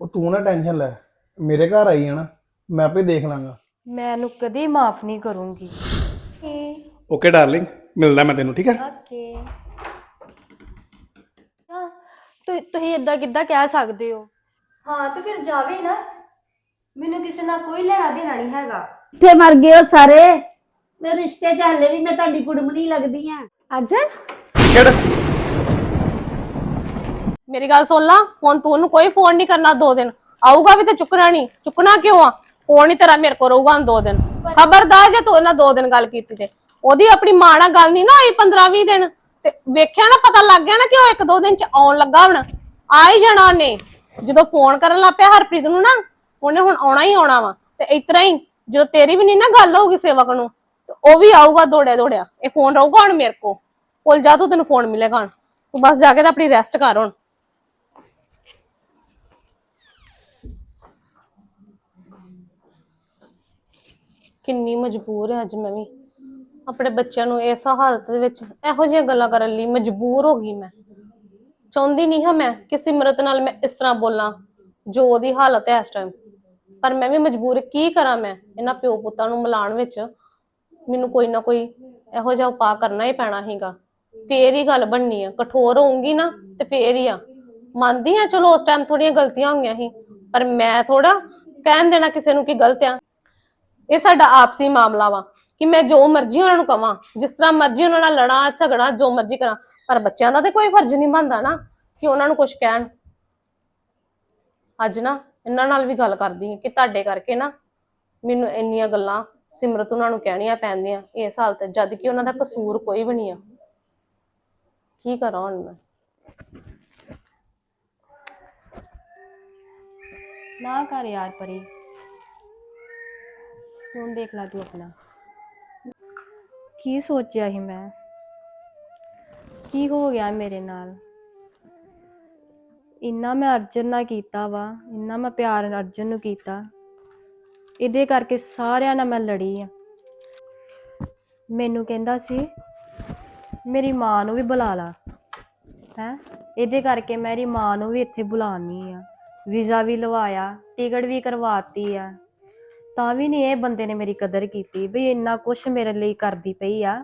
ਉਹ ਤੂੰ ਨਾ ਟੈਨਸ਼ਨ ਲੈ। ਮੇਰੇ ਘਰ ਆਈ ਹੈ ਨਾ ਮੈਂ ਆਪੇ ਦੇਖ ਲਾਂਗਾ। ਮੈਂ ਇਹਨੂੰ ਕਦੇ ਮਾਫ ਨਹੀਂ ਕਰੂੰਗੀ। ਓਕੇ ਡਾਰਲਿੰਗ ਮਿਲਦਾ ਮੈਂ ਤੈਨੂੰ ਠੀਕ ਹੈ? ਓਕੇ। ਤੂੰ ਤੁਸੀਂ ਇਦਾਂ ਕਿੱਦਾਂ ਕਹਿ ਸਕਦੇ ਹੋ? ਹਾਂ ਤੇ ਫਿਰ ਜਾਵੇ ਨਾ। ਮੈਨੂੰ ਕਿਸੇ ਨਾਲ ਕੋਈ ਲੈਣਾ ਦੇਣਾ ਨਹੀਂ ਹੈਗਾ। ਕਿੱਥੇ ਮਰ ਗਏ ਹੋ ਸਾਰੇ। ਮੇਰੇ ਰਿਸ਼ਤੇ ਚ ਹਲੇ ਵੀ ਮੈਂ ਤੁਹਾਡੀ ਕੁੜਮਣੀ ਲੱਗਦੀ ਆ। ਅੱਜ? ਕਿਹੜਾ? ਮੇਰੀ ਗੱਲ ਸੁਣ ਲਾ ਹੁਣ ਤੂੰ ਉਹਨੂੰ ਕੋਈ ਫੋਨ ਨਹੀਂ ਕਰਨਾ ਦੋ ਦਿਨ। ਆਊਗਾ ਵੀ ਤੇ ਚੁੱਕਣਾ ਨਹੀਂ। ਚੁੱਕਣਾ ਕਿਉਂ ਆ? ਫੋਨ ਹੀ ਤੇਰਾ ਮੇਰੇ ਕੋਲ ਰਹੂਗਾ ਹੁਣ ਦੋ ਦਿਨ। ਖਬਰਦਾਰ ਜੇ ਤੂੰ ਇਹਨਾਂ ਦੋ ਦਿਨ ਗੱਲ ਕੀਤੀ ਤੇ। ਉਹਦੀ ਆਪਣੀ ਮਾਂ ਨਾਲ ਗੱਲ ਨਹੀਂ ਨਾ ਹੋਈ 15 20 ਦਿਨ। ਤੇ ਵੇਖਿਆ ਨਾ ਪਤਾ ਲੱਗ ਗਿਆ ਨਾ ਕਿ ਉਹ ਇੱਕ ਦੋ ਦਿਨ ਚ ਆਉਣ ਲੱਗਾ ਹੁਣ। ਆ ਹੀ ਜਾਣਾ ਉਹਨੇ। ਜਦੋਂ ਫੋਨ ਕਰਨ ਲੱਗ ਪਿਆ ਹਰਪ੍ਰੀਤ ਨੂੰ ਨਾ ਉਹਨੇ ਹੁਣ ਆਉਣਾ ਹੀ ਆਉਣਾ ਵਾ। ਤੇ ਇਤਰਾ ਹੀ ਜਦੋਂ ਤੇਰੀ ਵੀ ਨਹੀਂ ਨਾ ਗੱਲ ਹੋਊਗੀ ਸੇਵਕ ਨੂੰ ਤੇ ਉਹ ਵੀ ਆਊਗਾ ਦੌੜਿਆ ਦੌੜਿਆ। ਇਹ ਫੋਨ ਰਹੂਗਾ ਹੁਣ ਮੇਰੇ ਕੋ ਕੋਲ ਜਾ ਤੂੰ ਤੈਨੂੰ ਫੋਨ ਮਿਲੇਗਾ ਹੁਣ। ਤੂੰ ਬਸ ਜਾ ਕੇ ਤੇ ਆਪਣੀ ਰੈਸਟ ਕਰ ਹੁਣ। ਕਿੰਨੀ ਮਜਬੂਰ ਹੈ ਅੱਜ ਮੈਂ ਵੀ। ਆਪਣੇ ਬੱਚਿਆਂ ਨੂੰ ਇਸ ਹਾਲਤ ਦੇ ਵਿੱਚ ਇਹੋ ਜਿਹੀਆਂ ਗੱਲਾਂ ਕਰਨ ਲਈ ਮਜਬੂਰ ਹੋ ਗਈ ਮੈਂ। ਚਾਹੁੰਦੀ ਨਹੀਂ ਹਾਂ ਮੈਂ ਕਿ ਸਿਮਰਤ ਨਾਲ ਮੈਂ ਇਸ ਤਰ੍ਹਾਂ ਬੋਲਾਂ, ਜੋ ਉਹਦੀ ਹਾਲਤ ਹੈ ਇਸ ਟਾਈਮ ਪਰ ਮੈਂ ਵੀ ਮਜਬੂਰ ਕੀ ਕਰਾਂ ਮੈਂ ਇਹਨਾਂ ਪਿਓ ਪੁੱਤਾਂ ਨੂੰ ਮਿਲਾਉਣ ਵਿੱਚ? ਮੈਨੂੰ ਕੋਈ ਨਾ ਕੋਈ ਇਹੋ ਜਿਹਾ ਉਪਾਅ ਕਰਨਾ ਹੀ ਪੈਣਾ ਹੈਗਾ ਫੇਰ ਹੀ ਗੱਲ ਬਣਨੀ ਆ। ਕਠੋਰ ਹੋਊਂਗੀ ਨਾ ਤੇ ਫੇਰ ਹੀ ਆ। ਮੰਨਦੀ ਆ, ਚਲੋ ਉਸ ਟਾਈਮ ਥੋੜੀਆਂ ਗਲਤੀਆਂ ਹੋਈਆਂ ਸੀ, ਪਰ ਮੈਂ ਥੋੜਾ ਕਹਿਣ ਦੇਣਾ ਕਿਸੇ ਨੂੰ ਕਿ ਗਲਤ ਆ। ਇਹ ਸਾਡਾ ਆਪਸੀ ਮਾਮਲਾ ਵਾ ਕਿ ਮੈਂ ਜੋ ਮਰਜ਼ੀ ਉਹਨਾਂ ਨੂੰ ਕਵਾਂ ਜਿਸ ਤਰ੍ਹਾਂ ਮਰਜ਼ੀ ਉਹਨਾਂ ਨਾਲ ਲੜਾਂ ਝਗੜਾ ਜੋ ਮਰਜ਼ੀ ਕਰਾਂ ਪਰ ਬੱਚਿਆਂ ਦਾ ਤੇ ਕੋਈ ਫਰਜ਼ ਨਹੀਂ ਬਣਦਾ ਨਾ ਕਿ ਉਹਨਾਂ ਨੂੰ ਕੁਝ ਕਹਿਣ। ਅੱਜ ਨਾ ਇਹਨਾਂ ਨਾਲ ਵੀ ਗੱਲ ਕਰਦੀ ਹਾਂ ਕਿ ਤੁਹਾਡੇ ਕਰਕੇ ਨਾ ਮੈਨੂੰ ਇੰਨੀਆਂ ਗੱਲਾਂ ਸਿਮਰਤ ਉਹਨਾਂ ਨੂੰ ਕਹਿਣੀਆਂ ਪੈਂਦੀਆਂ ਇਸ ਹਾਲਤ 'ਚ, ਜਦ ਕਿ ਉਹਨਾਂ ਦਾ ਕਸੂਰ ਕੋਈ ਵੀ ਨਹੀਂ ਆ। ਕੀ ਕਰਾਂ ਹੁਣ ਮੈਂ? ਨਾ ਕਰ ਯਾਰ ਪਰੀ। ਹੁਣ ਦੇਖ ਲਾ ਤੂੰ ਆਪਣਾ। ਕੀ ਸੋਚਿਆ ਸੀ ਮੈਂ? ਕੀ ਹੋ ਗਿਆ ਮੇਰੇ ਨਾਲ? ਇੰਨਾ ਮੈਂ ਅਰਜਨ ਨਾਲ ਕੀਤਾ ਵਾ, ਇੰਨਾ ਮੈਂ ਪਿਆਰ ਅਰਜਨ ਨੂੰ ਕੀਤਾ। ਇਹਦੇ ਕਰਕੇ ਸਾਰਿਆਂ ਨਾਲ ਮੈਂ ਲੜੀ ਆ। ਮੈਨੂੰ ਕਹਿੰਦਾ ਸੀ, ਮੇਰੀ ਮਾਂ ਨੂੰ ਵੀ ਬੁਲਾ ਲਾ। ਹੈ? ਇਹਦੇ ਕਰਕੇ ਮੇਰੀ ਮਾਂ ਨੂੰ ਵੀ ਇੱਥੇ ਬੁਲਾਉਣੀ ਆ। ਵੀਜ਼ਾ ਵੀ ਲਵਾਇਆ, ਟਿਕਟ ਵੀ ਕਰਵਾਤੀ ਆ। ਤਾਂ ਵੀ ਨਹੀਂ ਇਹ ਬੰਦੇ ਨੇ ਮੇਰੀ ਕਦਰ ਕੀਤੀ ਵੀ ਇੰਨਾ ਕੁਝ ਮੇਰੇ ਲਈ ਕਰਦੀ ਪਈ ਆ,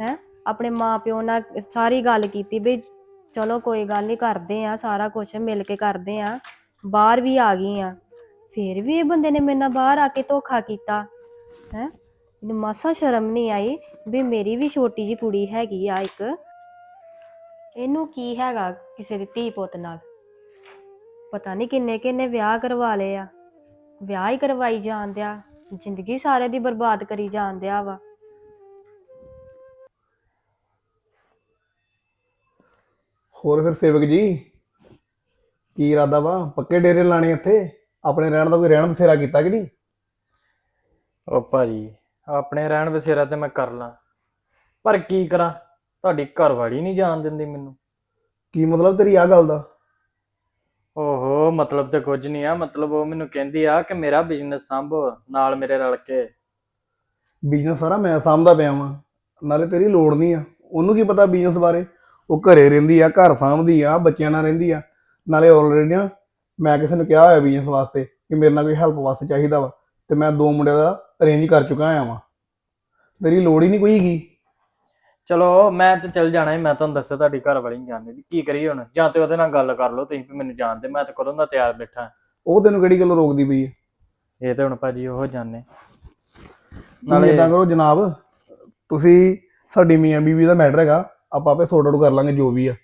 ਹੈ? ਆਪਣੇ ਮਾਪਿਓ ਨਾਲ ਸਾਰੀ ਗੱਲ ਕੀਤੀ ਵੀ ਚਲੋ ਕੋਈ ਗੱਲ ਨਹੀਂ, ਕਰਦੇ ਆ, ਸਾਰਾ ਕੁਝ ਮਿਲ ਕੇ ਕਰਦੇ ਆ, ਬਾਹਰ ਵੀ ਆ ਗਈ ਆ। ਫਿਰ ਵੀ ਇਹ ਬੰਦੇ ਨੇ ਮੇਰੇ ਨਾਲ ਬਾਹਰ ਆ ਕੇ ਧੋਖਾ ਕੀਤਾ, ਹੈ? ਮੈਨੂੰ ਮਾਸਾ ਸ਼ਰਮ ਨਹੀਂ ਆਈ ਵੀ ਮੇਰੀ ਵੀ ਛੋਟੀ ਜੀ ਕੁੜੀ ਹੈਗੀ ਆ ਇੱਕ। ਇਹਨੂੰ ਕੀ ਹੈਗਾ ਕਿਸੇ ਦੀ ਧੀ ਪੁੱਤ ਨਾਲ? ਪਤਾ ਨਹੀਂ ਕਿੰਨੇ ਕਿੰਨੇ ਵਿਆਹ ਕਰਵਾ ਲਏ ਆ। ਵਿਆਹ ਹੀ ਕਰਵਾਈ ਜਾਂਦਿਆ ਜ਼ਿੰਦਗੀ ਸਾਰੇ ਦੀ ਬਰਬਾਦ ਕਰੀ ਜਾਂਦਿਆ ਵਾ। ਹੋਰ ਫਿਰ ਸੇਵਕ ਜੀ ਕੀ ਇਰਾਦਾ ਵਾ? ਪੱਕੇ ਡੇਰੇ ਲਾਣੇ ਇੱਥੇ? ਆਪਣੇ ਰਹਿਣ ਦਾ ਕੋਈ ਰਹਿਣ ਬਸੇਰਾ ਕੀਤਾ ਕਿ ਨਹੀਂ? ਉਹ ਭਾਜੀ ਆਪਣੇ ਰਹਿਣ ਬਸੇਰਾ ਤੇ ਮੈਂ ਕਰ ਲਾਂ। ਪਰ ਕੀ ਕਰਾਂ? ਤੁਹਾਡੀ ਘਰਵਾਲੀ ਨਹੀਂ ਜਾਣ ਦਿੰਦੀ ਮੈਨੂੰ। ਕੀ ਮਤਲਬ ਤੇਰੀ ਆ ਗੱਲ ਦਾ? ਓਹੋ ਮਤਲਬ ਤੇ ਕੁਝ ਨਹੀਂ ਆ, ਮਤਲਬ ਉਹ ਮੈਨੂੰ ਕਹਿੰਦੀ ਆ ਕਿ ਮੇਰਾ ਬਿਜ਼ਨਸ ਸੰਭੋ, ਨਾਲ ਮੇਰੇ ਰਲ ਕੇ। ਬਿਜ਼ਨਸ ਸਾਰਾ ਮੈਂ ਸਾਂਭਦਾ ਪਿਆ ਵਾਂ, ਨਾਲੇ ਤੇਰੀ ਲੋੜ ਨਹੀਂ ਆ। ਉਹਨੂੰ ਕੀ ਪਤਾ ਬਿਜ਼ਨਸ ਬਾਰੇ? ਉਹ ਘਰੇ ਰਹਿੰਦੀ ਆ, ਘਰ ਸਾਂਭਦੀ ਆ, ਬੱਚਿਆਂ ਨਾਲ ਰਹਿੰਦੀ ਆ। ਨਾਲੇ ਆਲਰੇਡੀ ਨਾ ਮੈਂ ਕਿਸੇ ਨੂੰ ਕਿਹਾ ਹੋਇਆ ਬਿਜ਼ਨਸ ਵਾਸਤੇ ਕਿ ਮੇਰੇ ਨਾਲ ਕੋਈ ਹੈਲਪ ਵਾਸਤੇ ਚਾਹੀਦਾ ਵਾ, ਤੇ ਮੈਂ ਦੋ ਮੁੰਡਿਆਂ ਦਾ ਅਰੇਂਜ ਕਰ ਚੁੱਕਾ ਆ ਵਾਂ। ਤੇਰੀ ਲੋੜ ਹੀ ਨਹੀਂ ਕੋਈ ਹੈਗੀ। ਚਲੋ ਮੈਂ ਤੇ ਚੱਲ ਜਾਣਾ ਹੀ ਮੈਂ ਤੁਹਾਨੂੰ ਦੱਸਿਆ ਤੁਹਾਡੀ ਘਰਵਾਲੀ ਨਹੀਂ ਜਾਣਦੀ ਕੀ ਕਰੀਏ ਹੁਣ। ਜਾਂ ਤੇ ਉਹਦੇ ਨਾਲ ਗੱਲ ਕਰ ਲਓ ਤੁਸੀਂ ਵੀ ਮੈਨੂੰ ਜਾਣਦੇ ਮੈਂ ਤੇ ਕਦੋਂ ਦਾ ਤਿਆਰ ਬੈਠਾ। ਉਹ ਤੈਨੂੰ ਕਿਹੜੀ ਗੱਲੋਂ ਰੋਕਦੀ ਪਈ ਹੈ ਇਹ ਤੇ ਹੁਣ ਭਾਜੀ ਉਹ ਜਾਣੇ। ਨਾਲੇ ਨਾਲੇ ਇਦਾਂ ਕਰੋ ਜਨਾਬ ਤੁਸੀਂ ਸਾਡੀ ਮੀਆਂ ਬੀਵੀ ਦਾ ਮੈਟਰ ਹੈਗਾ ਆਪਾਂ ਆਪੇ ਸੌਟ ਆਊਟ ਕਰ ਲਾਂਗੇ ਜੋ ਵੀ ਆ।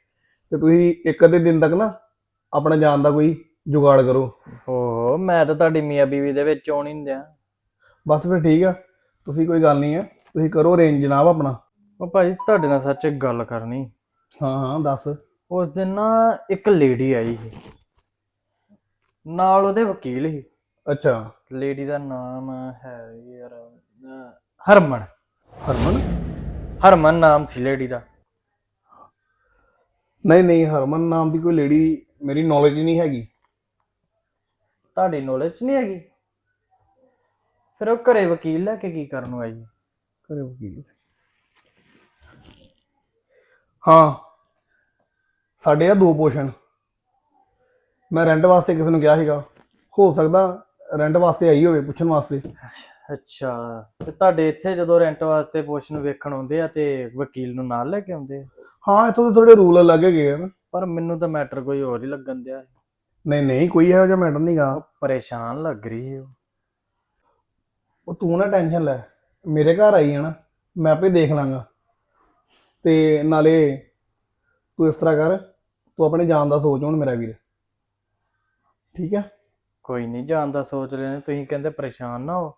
ਤੇ ਤੁਸੀਂ ਇੱਕ ਅੱਧੇ ਦਿਨ ਤੱਕ ਨਾ ਆਪਣਾ ਜਾਣ ਦਾ ਕੋਈ ਜੁਗਾੜ ਕਰੋ। ਓਹੋ ਮੈਂ ਤਾਂ ਤੁਹਾਡੀ ਮੀਆਂ ਬੀਵੀ ਦੇ ਵਿੱਚ ਆਉਣ ਹੀ ਨਹੀਂ ਦਿਆਂ। ਬਸ ਫਿਰ ਠੀਕ ਆ ਤੁਸੀਂ ਕੋਈ ਗੱਲ ਨਹੀਂ ਆ ਤੁਸੀਂ ਕਰੋ ਅਰੇਂਜ ਜਨਾਬ ਆਪਣਾ। ਉਹ ਭਾਜੀ ਤੁਹਾਡੇ ਨਾਲ ਸੱਚ ਇੱਕ ਗੱਲ ਕਰਨੀ। ਹਾਂ ਹਾਂ ਦੱਸ। ਉਸ ਦਿਨ ਨਾ ਇੱਕ ਲੇਡੀ ਆਈ ਸੀ। ਨਾਲ ਉਹਦੇ ਵਕੀਲ ਸੀ। ਅੱਛਾ। ਲੇਡੀ ਦਾ ਨਾਮ ਹੈ ਯਾਰ ਅਹ ਹਰਮਨ। ਹਰਮਨ? ਹਰਮਨ ਨਾਮ ਸੀ ਲੇਡੀ ਦਾ। ਨਹੀਂ ਨਹੀਂ ਹਰਮਨ ਨਾਮ ਦੀ ਕੋਈ ਲੇਡੀ ਮੇਰੀ ਨੌਲੇਜ ਨਹੀਂ ਹੈਗੀ। ਤੁਹਾਡੀ ਨੌਲੇਜ ਨਹੀਂ ਹੈਗੀ? ਫਿਰ ਉਹ ਘਰੇ ਵਕੀਲ ਲੈ ਕੇ ਕੀ ਕਰਨ ਨੂੰ ਆਈ? ਕਰੇ ਵਕੀਲ। ਹਾਂ। ਸਾਡੇ ਆ ਦੋ ਪੋਸ਼ਨ। ਮੈਂ ਰੈਂਟ ਵਾਸਤੇ ਕਿਸੇ ਨੂੰ ਕਿਹਾ ਸੀਗਾ। ਹੋ ਸਕਦਾ ਰੈਂਟ ਵਾਸਤੇ ਆਈ ਹੋਵੇ ਪੁੱਛਣ ਵਾਸਤੇ। ਅੱਛਾ। ਤੇ ਤੁਹਾਡੇ ਇੱਥੇ ਜਦੋਂ ਰੈਂਟ ਵਾਸਤੇ ਨੂੰ ਵੇਖਣ ਆਉਂਦੇ ਆ ਤੇ ਵਕੀਲ ਨੂੰ ਨਾਲ ਲੈ ਕੇ ਆਉਂਦੇ ਆ? ਹਾਂ ਇੱਥੋਂ ਦੇ ਥੋੜੇ ਰੂਲ ਅਲੱਗ ਹੈਗੇ ਆ ਨਾ। ਪਰ ਮੈਨੂੰ ਤਾਂ ਮੈਟਰ ਕੋਈ ਹੋਰ ਹੀ ਲੱਗਣ ਦਿਆ। ਨਹੀਂ ਨਹੀਂ ਕੋਈ ਇਹੋ ਜਿਹਾ ਮੈਟਰ ਨਹੀਂਗਾ ਪਰੇਸ਼ਾਨ ਲੱਗ ਰਹੀ ਹੈ ਉਹ। ਉਹ ਤੂੰ ਨਾ ਟੈਨਸ਼ਨ ਲੈ। ਮੇਰੇ ਘਰ ਆਈ ਹੈ ਨਾ। ਮੈਂ ਆਪੇ ਦੇਖ ਲਾਂਗਾ। ਤੇ ਨਾਲੇ ਤੂੰ ਇਸ ਤਰ੍ਹਾਂ ਕਰ ਤੂੰ ਆਪਣੇ ਜਾਨ ਦਾ ਸੋਚ ਹੁਣ ਮੇਰਾ ਵੀਰ। ਠੀਕ ਹੈ ਕੋਈ ਨਹੀਂ ਜਾਣ ਦਾ ਸੋਚ ਨੇ ਤੁਸੀਂ ਕਹਿੰਦੇ ਪਰੇਸ਼ਾਨ ਨਾ ਹੋ।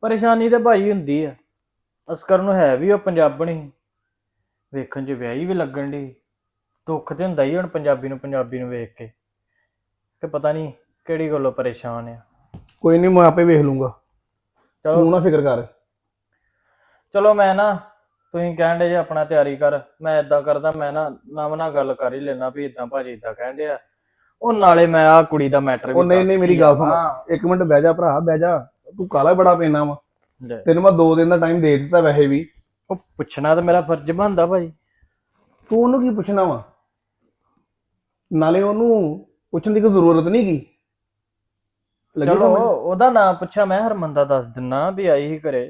ਪਰੇਸ਼ਾਨੀ ਤਾਂ ਭਾਈ ਹੁੰਦੀ ਆ। ਅਸਕਰ ਨੂੰ ਹੈ ਵੀ ਉਹ ਪੰਜਾਬਣੀ ਵੇਖਣ 'ਚ ਵਿਆਹੀ ਵੀ ਲੱਗਣ ਦੀ ਦੁੱਖ ਤੇ ਹੁੰਦਾ ਹੀ ਹੁਣ ਪੰਜਾਬੀ ਨੂੰ ਪੰਜਾਬੀ ਨੂੰ ਵੇਖ ਕੇ। ਕਿ ਪਤਾ ਨਹੀਂ ਕਿਹੜੀ ਗੱਲੋਂ ਪਰੇਸ਼ਾਨ ਆ। ਕੋਈ ਨਹੀਂ ਮੈਂ ਆਪੇ ਵੇਖ ਲੂੰਗਾ। ਚਲੋ। ਤੂੰ ਨਾ ਫਿਕਰ ਕਰ। ਚਲੋ ਮੈਂ ਨਾ ਤੁਸੀਂ ਕਹਿਣ ਦੇ ਜੇ ਆਪਣਾ ਤਿਆਰੀ ਕਰ ਮੈਂ ਇਦਾਂ ਕਰਦਾ ਮੈਂ ਨਾ ਨਵ ਨਾਲ ਗੱਲ ਕਰ ਹੀ ਲੈਣਾ ਵੀ ਇਦਾਂ ਭਾਜੀ ਇਦਾਂ ਕਹਿਣ ਡਿਆ ਉਹ ਨਾਲੇ ਮੈਂ ਆ ਕੁੜੀ ਦਾ ਮੈਟਰ ਵੀ ਉਹ ਨਹੀਂ ਨਹੀਂ ਮੇਰੀ ਗੱਲ ਸੁਣ। ਇੱਕ ਮਿੰਟ ਬਹਿ ਜਾ ਭਰਾ ਬਹਿ ਜਾ। ਤੂੰ ਕਾਲਾ ਬੜਾ ਪੈਣਾ ਵਾ? ਲੈ, ਤੈਨੂੰ ਮੈਂ 2 ਦਿਨ ਦਾ ਟਾਈਮ ਦੇ ਦਿੱਤਾ ਵੈਸੇ ਵੀ। ਉਹ ਪੁੱਛਣਾ ਤਾਂ ਮੇਰਾ ਫਰਜ਼ ਬਣਦਾ ਭਾਜੀ। ਤੂੰ ਉਹਨੂੰ ਕੀ ਪੁੱਛਣਾ ਵਾ? ਨਾਲੇ ਉਹਨੂੰ ਪੁੱਛਣ ਦੀ ਕੋਈ ਜ਼ਰੂਰਤ ਨਹੀਂ ਕੀ ਲੱਗੀ ਚਲੋ ਸਮਝ? ਉਹਦਾ ਨਾਮ ਪੁੱਛਿਆ ਮੈਂ ਹਰਮਨ ਦਾ ਦੱਸ ਦਿੰਨਾ ਵੀ ਆਈ ਹੀ ਘਰੇ।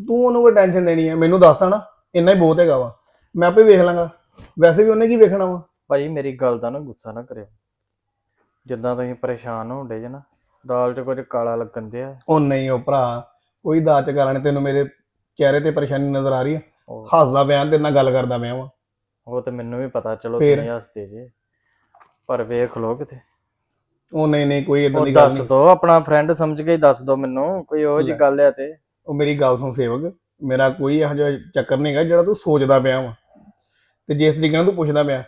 ਤੂੰ ਉਹਨੂੰ ਕੋਈ ਟੈਨਸ਼ਨ ਦੇਣੀ ਹੈ ਮੈਨੂੰ ਦੱਸਦਾ ਨਾ। ਇੰਨਾ ਹੀ ਬਹੁਤ ਹੈਗਾ ਵਾ। ਮੈਂ ਆਪੇ ਵੇਖ ਲਾਂਗਾ। ਵੈਸੇ ਵੀ ਉਹਨੇ ਕੀ ਵੇਖਣਾ ਵਾ? ਭਾਜੀ ਮੇਰੀ ਗੱਲ ਦਾ ਨਾ ਗੁੱਸਾ ਨਾ ਕਰਿਓ। ਜਿੱਦਾਂ ਤੁਸੀਂ ਪਰੇਸ਼ਾਨ ਹੋਣਦੇ ਜੇ ਨਾ ਦਾਲ 'ਚ ਕੁਝ ਕਾਲਾ ਲੱਗਣ ਦਿਆ। ਉਹ ਨਹੀਂ ਉਹ ਭਰਾ ਕੋਈ ਦਾਚ ਕਰਾਂ ਤੈਨੂੰ ਮੇਰੇ ਚਿਹਰੇ ਤੇ ਪਰੇਸ਼ਾਨੀ ਨਜ਼ਰ ਆ ਰਹੀ ਹੈ ਉਹ ਹੱਸਦਾ ਪਿਆ ਤੇਰੇ ਨਾਲ ਗੱਲ ਕਰਦਾ ਪਿਆ ਵਾਂ। ਉਹ ਤੇ ਮੈਨੂੰ ਵੀ ਪਤਾ ਚਲੋ ਫੇਰ? ਤੁਸੀਂ ਹੱਸਦੇ ਜੇ। ਪਰ ਵੇਖ ਲੋ ਕਿਤੇ। ਉਹ ਨਹੀਂ ਨਹੀਂ ਕੋਈ ਇਦਾਂ ਉਹ ਦੀ ਗੱਲ ਦੱਸ ਨਹੀਂ। ਦੋ ਆਪਣਾ ਫਰੈਂਡ ਸਮਝ ਕੇ ਹੀ ਦੱਸ ਦੋ ਮੈਨੂੰ। ਕੋਈ ਉਹ ਜੀ ਲੈ। ਗੱਲ ਹੈ ਤੇ। ਉਹ ਮੇਰੀ ਗੱਲ ਸੁਣ ਸੇਵਕ। ਮੇਰਾ ਕੋਈ ਇਹੋ ਜਿਹਾ ਚੱਕਰ ਨਹੀਂ ਹੈਗਾ ਜਿਹੜਾ ਤੂੰ ਸੋਚਦਾ ਪਿਆ ਵਾ। ਤੇ ਜਿਸ ਤਰੀਕੇ ਨਾਲ ਤੂੰ ਪੁੱਛਦਾ ਪਿਆ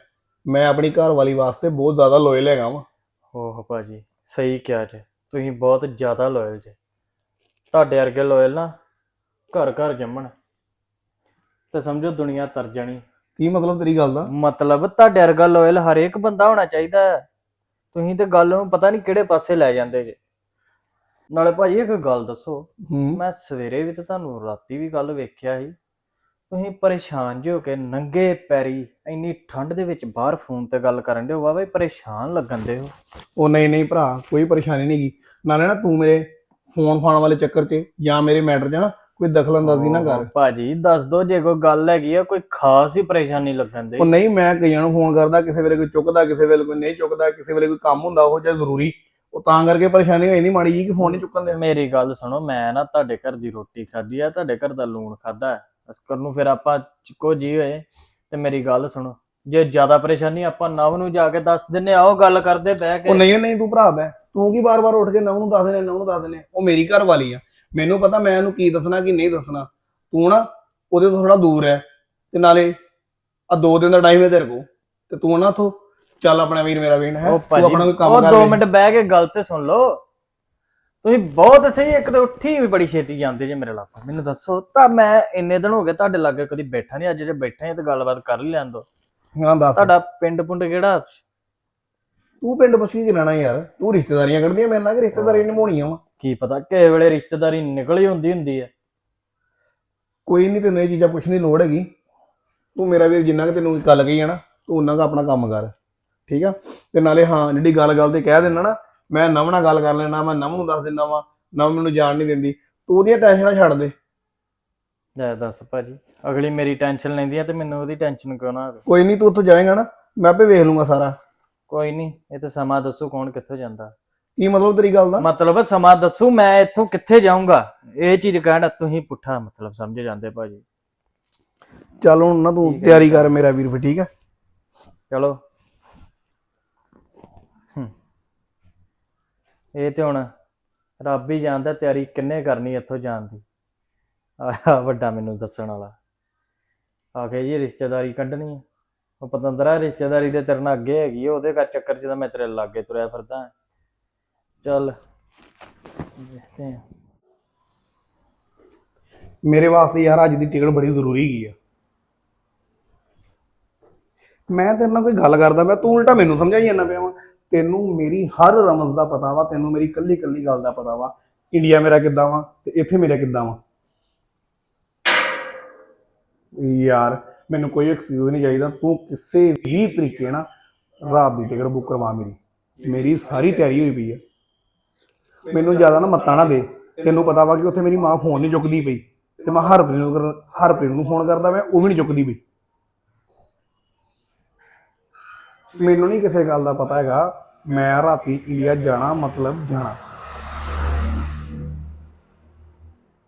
ਮੈਂ ਆਪਣੀ ਘਰ ਵਾਲੀ ਵਾਸਤੇ ਬਹੁਤ ਜ਼ਿਆਦਾ ਲੋਇਲ ਹੈਗਾ ਵਾਂ। ਓਹ ਭਾਜੀ ਸਹੀ ਕਿਹਾ ਜੇ। ਤੁਸੀਂ ਬਹੁਤ ਜ਼ਿਆਦਾ ਲੋਇਲ ਜੇ। ਤੁਹਾਡੇ ਵਰਗੇ ਲੋਇਲ ਨਾ ਘਰ ਘਰ ਜੰਮਣ। ਤੇ ਸਮਝੋ ਦੁਨੀਆ ਤਰ ਜਾਣੀ। ਕੀ ਮਤਲਬ ਤੇਰੀ ਗੱਲ ਦਾ? ਮਤਲਬ ਤੁਹਾਡੇ ਵਰਗਾ ਲੋਇਲ ਹਰੇਕ ਬੰਦਾ ਹੋਣਾ ਚਾਹੀਦਾ। ਹੈ। ਤੁਸੀਂ ਤੇ ਗੱਲ ਨੂੰ ਪਤਾ ਨਹੀਂ ਕਿਹੜੇ ਪਾਸੇ ਲੈ ਜਾਂਦੇ ਜੇ। ਨਾਲੇ ਭਾਜੀ ਇੱਕ ਗੱਲ ਦੱਸੋ ਹੂੰ। ਮੈਂ ਸਵੇਰੇ ਵੀ ਤੇ ਤੁਹਾਨੂੰ ਰਾਤੀ ਵੀ ਗੱਲ ਵੇਖਿਆ ਸੀ। ਤੁਸੀਂ ਪਰੇਸ਼ਾਨ ਜਿਹੇ ਹੋ ਕੇ ਨੰਗੇ ਪੈਰੀ ਇੰਨੀ ਠੰਡ ਦੇ ਵਿੱਚ ਬਾਹਰ ਫੋਨ ਤੇ ਗੱਲ ਕਰਨ ਦੇ ਹੋ ਵਾਵਾ ਪਰੇਸ਼ਾਨ ਲੱਗਣ ਦੇ ਹੋ। ਉਹ ਨਹੀਂ ਨਹੀਂ ਭਰਾ ਕੋਈ ਪਰੇਸ਼ਾਨੀ ਨਹੀਂ ਨਾਲੇ ਨਾ ਤੂੰ ਮੇਰੇ ਫੋਨ ਫਾਨ ਵਾਲੇ ਚੱਕਰ 'ਚ ਜਾਂ ਮੇਰੇ ਮੈਟਰ 'ਚ ਨਾ ਕੋਈ ਦਖਲਅੰਦਾਜ਼ੀ ਨਾ ਕਰ। ਭਾਜੀ ਦੱਸ ਦੋ ਜੇ ਕੋਈ ਗੱਲ ਹੈਗੀ ਆ ਕੋਈ ਖਾਸ ਹੀ ਪਰੇਸ਼ਾਨੀ ਲੱਗਣ ਦੇ ਉਹ ਨਹੀਂ ਮੈਂ ਕਈਆਂ ਨੂੰ ਫੋਨ ਕਰਦਾ ਕਿਸੇ ਵੇਲੇ ਕੋਈ ਚੁੱਕਦਾ ਕਿਸੇ ਵੇਲੇ ਕੋਈ ਨਹੀਂ ਚੁੱਕਦਾ ਕਿਸੇ ਵੇਲੇ ਕੋਈ ਕੰਮ ਹੁੰਦਾ ਉਹ ਜਾਂ ਜ਼ਰੂਰੀ ਉਹ ਤਾਂ ਕਰਕੇ ਪਰੇਸ਼ਾਨੀ ਹੋਈ ਨਹੀਂ ਮਾੜੀ ਜੀ ਕਿ ਫੋਨ ਨਹੀਂ ਚੁੱਕਣ ਦੇ ਮੇਰੀ ਗੱਲ ਸੁਣੋ ਮੈਂ ਨਾ ਤੁਹਾਡੇ ਘਰ ਦੀ ਰੋਟੀ ਖਾਧੀ ਆ ਤੁਹਾਡੇ ਘਰ ਦਾ ਲੂਣ ਖਾਦਾ ਅਸਕਰ ਨੂੰ ਫਿਰ ਆਪਾਂ ਚਿੱਕੋ ਜੀ ਹੋਏ ਤੇ ਮੇਰੀ ਗੱਲ ਸੁਣੋ। ਜੇ ਜ਼ਿਆਦਾ ਪਰੇਸ਼ਾਨੀ ਆਪਾਂ ਨਵ ਨੂੰ ਜਾ ਕੇ ਦੱਸ ਦਿੰਨੇ ਆ ਉਹ ਗੱਲ ਕਰਦੇ ਬਹਿ ਉਹ ਕੇ ਨਹੀਂ ਨਹੀਂ ਤੂੰ ਭਰਾ ਬੈ ਤੂੰ ਕੀ ਬਾਰ-ਬਾਰ ਉੱਠ ਕੇ ਨਵ ਨੂੰ ਦੱਸ ਦੇਣੇ ਨਵ ਨੂੰ ਦੱਸ ਦੇਣੇ ਉਹ ਮੇਰੀ ਘਰ ਵਾਲੀ ਆ। ਮੈਨੂੰ ਪਤਾ ਮੈਂ ਇਹਨੂੰ ਕੀ ਦੱਸਣਾ ਕੀ ਨਹੀਂ ਦੱਸਣਾ। ਤੂੰ ਨਾ ਉਹਦੇ ਤੋਂ ਥੋੜਾ ਦੂਰ ਹੈ ਤੇ ਨਾਲੇ ਆ ਦੋ ਦਿਨ ਦਾ ਟਾਈਮ ਹੈ ਤੇਰੇ ਕੋਲ। ਤੇ ਤੂੰ ਨਾ ਉਥੋਂ ਚੱਲ ਆਪਣਾ ਵੀਰ ਮੇਰਾ ਵੀਰ ਹੈ। ਉਹ ਤੂੰ ਆਪਣਾ ਕੋਈ ਕੰਮ ਉਹ ਕਰ 2 ਲੈ। ਮਿੰਟ ਬਹਿ ਕੇ ਗੱਲ ਤੇ ਸੁਣ ਲਓ। ਤੁਸੀਂ ਬਹੁਤ ਸਹੀ ਇੱਕ ਤਾਂ ਉੱਠੀ ਵੀ ਬੜੀ ਛੇਤੀ ਜਾਂਦੇ ਜੇ ਮੇਰੇ ਲਾਪਾ ਮੈਨੂੰ ਦੱਸੋ ਤਾਂ ਮੈਂ ਇੰਨੇ ਦਿਨ ਹੋ ਗਏ ਤੁਹਾਡੇ ਲਾਗੇ ਕਦੀ ਬੈਠਾ ਨਹੀਂ ਅੱਜ ਜੇ ਬੈਠੇ ਆ ਤੇ ਗੱਲਬਾਤ ਕਰ ਹੀ ਲੈਣ ਦੋ। ਹਾਂ ਦੱਸ। ਤੁਹਾਡਾ ਪਿੰਡ ਪੁੰਡ ਕਿਹੜਾ? ਤੂੰ ਪਿੰਡ ਪੁੱਛੀ ਕੀ ਲੈਣਾ ਯਾਰ। ਤੂੰ ਰਿਸ਼ਤੇਦਾਰੀਆਂ ਕਰਦੀਆਂ ਮੇਰੇ ਨਾਲ ਕਿ ਰਿਸ਼ਤੇਦਾਰੀ ਨਿਭਾਉਣੀਆਂ ਵਾ? ਕੀ ਪਤਾ ਕਿਸੇ ਵੇਲੇ ਰਿਸ਼ਤੇਦਾਰੀ ਨਿਕਲ ਹੀ ਹੁੰਦੀ ਹੁੰਦੀ ਹੈ ਕੋਈ ਨਹੀਂ ਤੈਨੂੰ ਇਹ ਚੀਜ਼ਾਂ ਪੁੱਛਣ ਦੀ ਲੋੜ ਹੈਗੀ। ਤੂੰ ਮੇਰਾ ਵੀਰ ਜਿੰਨਾ ਕਿ ਤੈਨੂੰ ਗੱਲ ਕਹੀ ਹੈ ਨਾ ਤੂੰ ਉਹਨਾਂ ਦਾ ਆਪਣਾ ਕੰਮ ਕਰ। ਠੀਕ ਆ? ਤੇ ਨਾਲੇ ਹਾਂ ਜਿਹੜੀ ਗੱਲ ਗੱਲ ਤੇ ਕਹਿ ਦੇਣਾ ਨਾ ਮੈਂ ਨਵ ਨਾਲ ਗੱਲ ਕਰ ਲੈਣਾ ਮੈਂ ਨਵ ਨੂੰ ਦੱਸ ਦਿੰਦਾ ਵਾਂ ਨਵ ਮੈਨੂੰ ਜਾਣ ਨਹੀਂ ਦਿੰਦੀ। ਤੂੰ ਉਹਦੀਆਂ ਟੈਨਸ਼ਨਾਂ ਛੱਡ ਦੇ। ਲੈ ਦੱਸ ਭਾਜੀ ਅਗਲੀ ਮੇਰੀ ਟੈਨਸ਼ਨ ਲੈਂਦੀ ਆ ਤੇ ਮੈਨੂੰ ਉਹਦੀ ਟੈਨਸ਼ਨ ਕਿਉਂ ਨਾ ਹੋਵੇ ਕੋਈ ਨਹੀਂ ਤੂੰ ਉੱਥੋਂ ਜਾਏਗਾ ਨਾ ਮੈਂ ਆਪੇ ਵੇਖ ਲੂੰਗਾ ਸਾਰਾ। ਕੋਈ ਨਹੀਂ ਇਹ ਤਾਂ ਸਮਾਂ ਦੱਸੋ ਕੌਣ ਕਿੱਥੋਂ ਜਾਂਦਾ। ਕੀ ਮਤਲਬ ਤੇਰੀ ਗੱਲ ਦਾ? ਮਤਲਬ ਸਮਾਂ ਦੱਸੂ ਮੈਂ ਇੱਥੋਂ ਕਿੱਥੇ ਜਾਊਂਗਾ? ਇਹ ਚੀਜ਼ ਕਹਿਣਾ ਤੁਸੀਂ ਪੁੱਠਾ ਮਤਲਬ ਸਮਝ ਜਾਂਦੇ ਭਾਜੀ। ਚੱਲ ਹੁਣ ਨਾ ਤੂੰ ਤਿਆਰੀ। ਕਰ ਮੇਰਾ ਵੀਰ ਫਿਰ ਠੀਕ ਹੈ ਚਲੋ। ਇਹ ਤੇ ਹੁਣ ਰੱਬ ਹੀ ਜਾਣਦਾ ਤਿਆਰੀ ਕਿੰਨੇ ਕਰਨੀ ਇੱਥੋਂ ਜਾਣ ਦੀ। ਆਹ ਵੱਡਾ ਮੈਨੂੰ ਦੱਸਣ ਵਾਲਾ। ਆਖੇ ਜੀ ਰਿਸ਼ਤੇਦਾਰੀ ਕੱਢਣੀ ਉਹ ਪਤੰਦਰਾ ਰਿਸ਼ਤੇਦਾਰੀ ਦੇ ਤੇਰੇ ਨਾਲ ਅੱਗੇ ਹੈਗੀ ਆ, ਉਹਦੇ ਕਾ ਚੱਕਰ 'ਚ ਤਾਂ ਮੈਂ ਤੇਰੇ ਲਾਗੇ ਤੁਰਿਆ ਫਿਰਦਾ। ਚੱਲ ਦੇਖਦੇ ਹਾਂ ਮੇਰੇ ਵਾਸਤੇ ਯਾਰ ਅੱਜ ਦੀ ਟਿਕਟ ਬੜੀ ਜ਼ਰੂਰੀ ਹੈਗੀ ਆ। ਮੈਂ ਤੇਰੇ ਨਾਲ ਕੋਈ ਗੱਲ ਕਰਦਾ ਮੈਂ ਤੂੰ ਉਲਟਾ ਮੈਨੂੰ ਸਮਝਾਈ ਜਾਂਦਾ ਪਿਆ ਵਾ। ਤੈਨੂੰ ਮੇਰੀ ਹਰ ਰਮਜ਼ ਦਾ ਪਤਾ ਵਾ, ਤੈਨੂੰ ਮੇਰੀ ਕੱਲੀ ਕੱਲੀ ਗੱਲ ਦਾ ਪਤਾ ਵਾ। ਇੰਡੀਆ ਮੇਰਾ ਕਿੱਦਾਂ ਵਾ ਤੇ ਇੱਥੇ ਮੇਰਾ ਕਿੱਦਾਂ ਵਾ? ਯਾਰ, ਮੈਨੂੰ ਕੋਈ ਐਕਸਕਿਊਜ਼ ਨਹੀਂ ਚਾਹੀਦਾ, ਤੂੰ ਕਿਸੇ ਵੀ ਤਰੀਕੇ ਨਾਲ ਰਾਤ ਦੀ ਟਿਕਟ ਬੁੱਕ ਕਰਵਾ ਮੇਰੀ। ਮੇਰੀ ਸਾਰੀ ਤਿਆਰੀ ਹੋਈ ਪਈ ਆ। ਮੈਨੂੰ ਜ਼ਿਆਦਾ ਨਾ ਮੱਤਾਂ ਨਾ ਦੇ। ਤੈਨੂੰ ਪਤਾ ਵਾ ਕਿ ਉੱਥੇ ਮੇਰੀ ਮਾਂ ਫੋਨ ਨਹੀਂ ਚੁੱਕਦੀ ਪਈ ਤੇ ਮੈਂ ਹਰਪ੍ਰੀਤ ਨੂੰ ਕਰ- ਹਰਪ੍ਰੀਤ ਨੂੰ ਫੋਨ ਕਰਦਾ, ਮੈਂ ਉਹ ਵੀ ਨਹੀਂ ਚੁੱਕਦੀ ਪਈ। ਮੈਨੂੰ ਨਹੀਂ ਕਿਸੇ ਗੱਲ ਦਾ ਪਤਾ ਹੈਗਾ। ਮੈਂ ਰਾਤੀ ਇੰਡੀਆ ਜਾਣਾ, ਮਤਲਬ ਜਾਣਾ।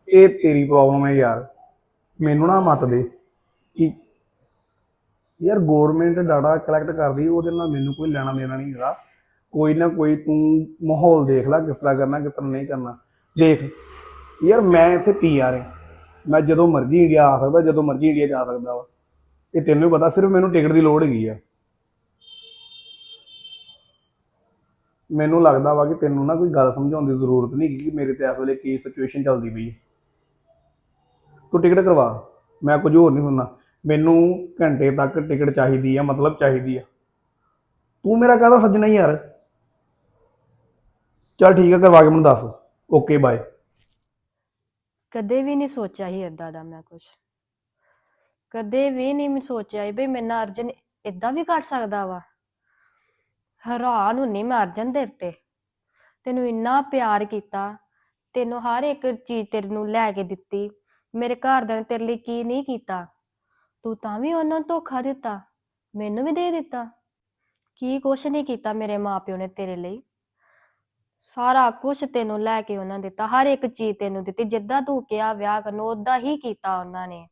ਇਹ ਤੇਰੀ ਪ੍ਰੋਬਲਮ ਹੈ ਯਾਰ। ਮੈਨੂੰ ਨਾ ਮਤ ਦੇ ਕਿ ਯਾਰ ਗਵਰਨਮੈਂਟ ਡਾਟਾ ਕਲੈਕਟ ਕਰਦੀ, ਉਹਦੇ ਨਾਲ ਮੈਨੂੰ ਕੋਈ ਲੈਣਾ ਦੇਣਾ ਨਹੀਂ ਹੈਗਾ। ਕੋਈ ਨਾ ਕੋਈ ਤੂੰ ਮਾਹੌਲ ਦੇਖ ਲੈ, ਕਿਸ ਤਰ੍ਹਾਂ ਕਰਨਾ, ਕਿਸ ਤਰ੍ਹਾਂ ਨਹੀਂ ਕਰਨਾ। ਦੇਖ, ਯਾਰ ਮੈਂ ਇੱਥੇ ਪੀ ਆ ਰਿਹਾ ਮੈਂ ਜਦੋਂ ਮਰਜ਼ੀ ਇੰਡੀਆ ਆ ਸਕਦਾ, ਜਦੋਂ ਮਰਜ਼ੀ ਇੰਡੀਆ ਜਾ ਸਕਦਾ ਵਾ। ਇਹ ਤੈਨੂੰ ਵੀ ਪਤਾ, ਸਿਰਫ ਮੈਨੂੰ ਟਿਕਟ ਦੀ ਲੋੜ ਹੈਗੀ ਆ। ਮੈਨੂੰ ਲੱਗਦਾ ਵਾ ਕਿ ਤੈਨੂੰ ਨਾ ਕੋਈ ਗੱਲ ਸਮਝਾਉਣ ਦੀ ਜ਼ਰੂਰਤ ਨਹੀਂ ਕਿ ਮੇਰੇ ਤੇ ਇਸ ਵੇਲੇ ਕੀ ਸਿਚੁਏਸ਼ਨ ਚੱਲਦੀ ਪਈ ਹੈ। ਤੂੰ ਟਿਕਟ ਕਰਵਾ, ਮੈਂ ਕੁਝ ਹੋਰ ਨਹੀਂ ਸੁਣਨਾ। ਮੈਨੂੰ ਘੰਟੇ ਤੱਕ ਟਿਕਟ ਚਾਹੀਦੀ ਆ, ਮਤਲਬ ਚਾਹੀਦੀ ਆ। ਤੂੰ ਮੇਰਾ ਕਾਹਦਾ ਸੱਜਣਾ ਯਾਰ? ਚੱਲ ਠੀਕ ਆ, ਕਰਵਾ ਕੇ ਮੈਨੂੰ ਦੱਸ। ਓਕੇ ਬਾਏ ਕਦੇ ਵੀ ਨਹੀਂ ਸੋਚਿਆ ਸੀ ਇਦਾਂ ਦਾ ਮੈਂ ਕੁਝ ਕਦੇ ਵੀ ਨਹੀਂ ਮੈਂ ਸੋਚਿਆ ਵੀ ਮੇਰੇ ਨਾਲ ਅਰਜਨ ਇਦਾਂ ਵੀ ਕਰ ਸਕਦਾ ਵਾ। ਹੈਰਾਨ ਹੁੰਨੀ ਮੈਂ ਅਰਜਨ ਦੇ ਉੱਤੇ ਤੈਨੂੰ ਇੰਨਾ ਪਿਆਰ ਕੀਤਾ, ਤੈਨੂੰ ਹਰ ਇੱਕ ਚੀਜ਼ ਤੇਰੇ ਨੂੰ ਲੈ ਕੇ ਦਿੱਤੀ, ਮੇਰੇ ਘਰਦਿਆਂ ਨੇ ਤੇਰੇ ਲਈ ਕੀ ਨਹੀਂ ਕੀਤਾ। ਤੂੰ ਤਾਂ ਵੀ ਉਹਨਾਂ ਨੂੰ ਧੋਖਾ ਦਿੱਤਾ, ਮੈਨੂੰ ਵੀ ਦੇ ਦਿੱਤਾ। ਕੀ ਕੁਛ ਨਹੀਂ ਕੀਤਾ ਮੇਰੇ ਮਾਪਿਓ ਨੇ ਤੇਰੇ ਲਈ। ਸਾਰਾ ਕੁਝ ਤੈਨੂੰ ਲੈ ਕੇ ਉਹਨਾਂ ਦਿੱਤਾ, ਹਰ ਇੱਕ ਚੀਜ਼ ਤੈਨੂੰ ਦਿੱਤੀ, ਜਿੱਦਾਂ ਤੂੰ ਕਿਹਾ ਵਿਆਹ ਕਰਨ ਨੂੰ ਹੀ ਕੀਤਾ ਉਹਨਾਂ ਨੇ।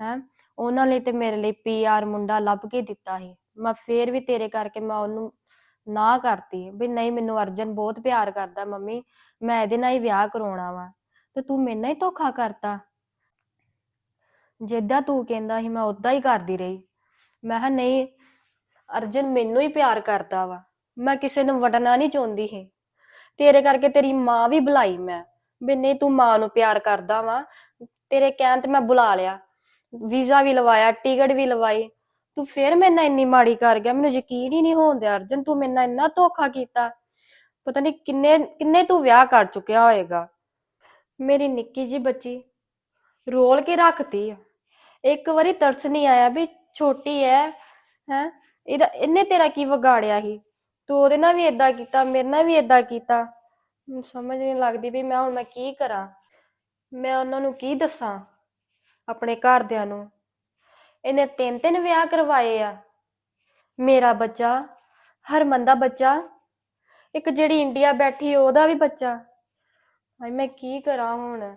ਹੈ? ਉਹਨਾਂ ਲਈ ਤੇ ਮੇਰੇ ਲਈ ਪੀਆਰ ਮੁੰਡਾ ਲੱਭ ਕੇ ਦਿੱਤਾ ਸੀ। ਮੈਂ ਫੇਰ ਵੀ ਤੇਰੇ ਕਰਕੇ ਮੈਂ ਉਹਨੂੰ ਨਾ ਕਰਤੀ, ਵੀ ਨਹੀਂ ਮੈਨੂੰ ਅਰਜਨ ਬਹੁਤ ਪਿਆਰ ਕਰਦਾ ਮੰਮੀ, ਮੈਂ ਇਹਦੇ ਨਾਲ ਹੀ ਵਿਆਹ ਕਰਾਉਣਾ ਵਾ, ਤੇ ਤੂੰ ਮੇਰੇ ਨਾਲ ਹੀ ਧੋਖਾ ਕਰਤਾ। ਜਿੱਦਾਂ ਤੂੰ ਕਹਿੰਦਾ ਸੀ, ਮੈਂ ਉਦਾਂ ਹੀ ਕਰਦੀ ਰਹੀ। ਮੈਂ ਕਿਹਾ, ਨਹੀਂ, ਅਰਜਨ ਮੈਨੂੰ ਹੀ ਪਿਆਰ ਕਰਦਾ ਵਾ, ਮੈਂ ਕਿਸੇ ਨੂੰ ਵਟਣਾ ਨਹੀਂ ਚਾਹੁੰਦੀ ਸੀ। ਤੇਰੇ ਕਰਕੇ ਤੇਰੀ ਮਾਂ ਵੀ ਬੁਲਾਈ ਮੈਂ, ਵੀ ਨਹੀਂ ਤੂੰ ਮਾਂ ਨੂੰ ਪਿਆਰ ਕਰਦਾ ਵਾ, ਤੇਰੇ ਕਹਿਣ ਤੇ ਮੈਂ ਬੁਲਾ ਲਿਆ। ਵੀਜ਼ਾ ਵੀ ਲਵਾਇਆ, ਟਿਕਟ ਵੀ ਲਵਾਈ ਤੂੰ ਫੇਰ ਮੇਰੇ ਨਾਲ ਇੰਨੀ ਮਾੜੀ ਕਰ ਗਿਆ, ਮੈਨੂੰ ਯਕੀਨ ਹੀ ਨਹੀਂ ਹੋਣ ਅਰਜਨ, ਤੂੰ ਮੇਰੇ ਨਾਲ ਇੰਨਾ ਧੋਖਾ ਕੀਤਾ। ਪਤਾ ਨਹੀਂ ਕਿੰਨੇ ਕਿੰਨੇ ਤੂੰ ਵਿਆਹ ਕਰ ਚੁੱਕਿਆ ਹੋਏਗਾ। ਮੇਰੀ ਨਿੱਕੀ ਜੀ ਬੱਚੀ ਰੋਲ ਕੇ ਰੱਖਤੀ ਆ। ਇੱਕ ਵਾਰੀ ਤਰਸ ਨਹੀਂ ਆਇਆ ਵੀ ਛੋਟੀ ਐ, ਹੈ? ਇਹਦਾ, ਇਹਨੇ ਤੇਰਾ ਕੀ ਵਿਗਾੜਿਆ ਸੀ? ਤੂੰ ਉਹਦੇ ਨਾਲ ਵੀ ਇਦਾਂ ਕੀਤਾ, ਮੇਰੇ ਨਾਲ ਵੀ ਇਦਾਂ ਕੀਤਾ। ਮੈਨੂੰ ਸਮਝ ਨਹੀਂ ਲੱਗਦੀ ਵੀ ਮੈਂ ਹੁਣ ਮੈਂ ਕੀ ਕਰਾਂ। ਮੈਂ ਉਹਨਾਂ ਨੂੰ ਕੀ ਦੱਸਾਂ? ਆਪਣੇ ਘਰਦਿਆਂ ਨੂੰ। ਇਹਨੇ ਤਿੰਨ ਤਿੰਨ ਵਿਆਹ ਕਰਵਾਏ ਆ। ਮੇਰਾ ਬੱਚਾ, ਹਰਮਨ ਦਾ ਬੱਚਾ, ਇੱਕ ਜਿਹੜੀ ਇੰਡੀਆ ਬੈਠੀ ਉਹਦਾ ਵੀ ਬੱਚਾ। ਹਾਏ, ਮੈਂ ਕੀ ਕਰਾਂ ਹੁਣ?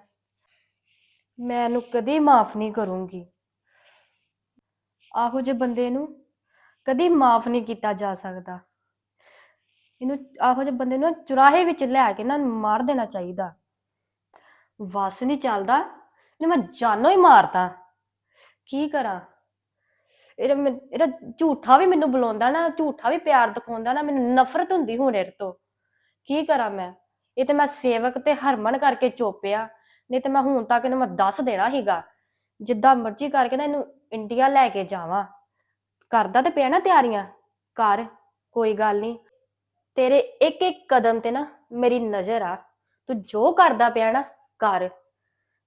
ਮੈਂ ਇਹਨੂੰ ਕਦੀ ਮਾਫ ਨਹੀਂ ਕਰੂੰਗੀ। ਆਹੋ ਜੇ ਬੰਦੇ ਨੂੰ ਕਦੀ ਮਾਫ ਨਹੀਂ ਕੀਤਾ ਜਾ ਸਕਦਾ। ਇਹਨੂੰ, ਆਹੋ ਜਿਹੇ ਬੰਦੇ ਨੂੰ ਚੁਰਾਹੇ ਵਿੱਚ ਲੈ ਕੇ ਨਾ ਮਾਰ ਦੇਣਾ ਚਾਹੀਦਾ। ਵਸ ਨਹੀਂ ਚੱਲਦਾ ਨੇ ਮੈਂ ਜਾਨੋਂ ਹੀ ਮਾਰਦਾ ਕੀ ਕਰਾਂ? ਇਹਦਾ ਮੈਂ- ਇਹਦਾ ਝੂਠਾ ਵੀ ਮੈਨੂੰ ਬੁਲਾਉਂਦਾ ਨਾ, ਝੂਠਾ ਵੀ ਪਿਆਰ ਦਿਖਾਉਂਦਾ ਨਾ, ਮੈਨੂੰ ਨਫ਼ਰਤ ਹੁੰਦੀ ਹੁਣ ਇਹਦੇ ਤੋਂ। ਕੀ ਕਰਾਂ ਮੈਂ? ਇਹ ਤੇ ਮੈਂ ਸੇਵਕ ਤੇ ਹਰਮਨ ਕਰਕੇ ਚੋਪਿਆ, ਨਹੀਂ ਤੇ ਮੈਂ ਹੁਣ ਤੱਕ ਇਹਨੂੰ ਮੈਂ ਦੱਸ ਦੇਣਾ ਸੀਗਾ। ਜਿੱਦਾਂ ਮਰਜ਼ੀ ਕਰਕੇ ਨਾ ਇਹਨੂੰ ਇੰਡੀਆ ਲੈ ਕੇ ਜਾਵਾਂ। ਕਰਦਾ ਤੇ ਪਿਆ ਨਾ ਤਿਆਰੀਆਂ। ਕਰ ਕੋਈ ਗੱਲ ਨਹੀਂ। ਤੇਰੇ ਇੱਕ ਇੱਕ ਕਦਮ ਤੇ ਨਾ ਮੇਰੀ ਨਜ਼ਰ ਆ। ਤੂੰ ਜੋ ਕਰਦਾ ਪਿਆ ਨਾ ਕਰ